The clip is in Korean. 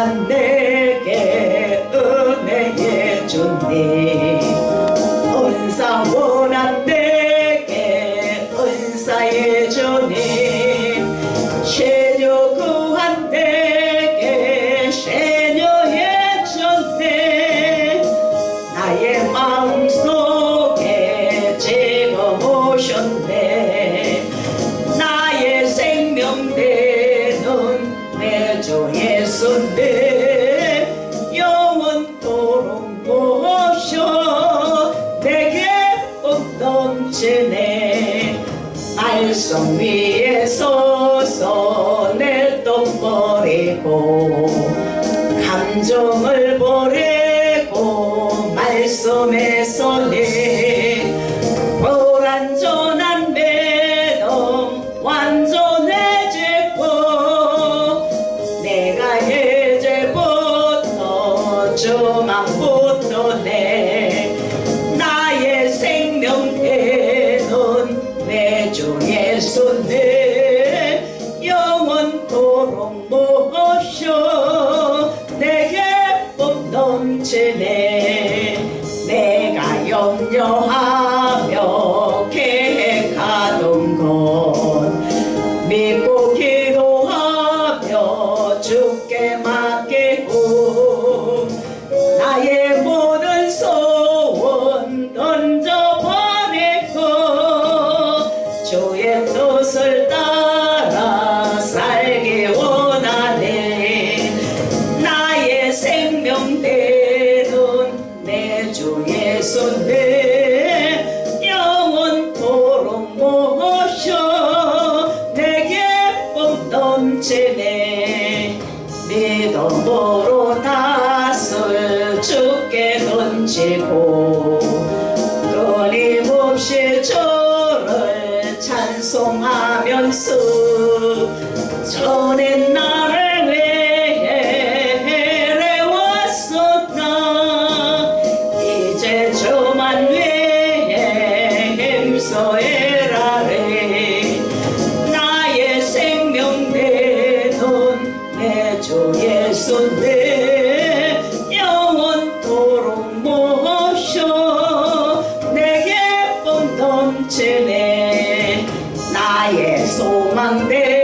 my. 성 위에 서서 내 똥버리고 감정을 버리고 말씀에서 내 손에 영원토록 모셔 내게 복 넘치네. 내가 염려하며 계획하던 것 믿고 기도하며 죽게 맡겨 전보로 낯을 죽게 던지고 끊임없이 저를 찬송하면서 전엔 나를 위해 해왔었나 이제 저만 위해 힘써해 mandé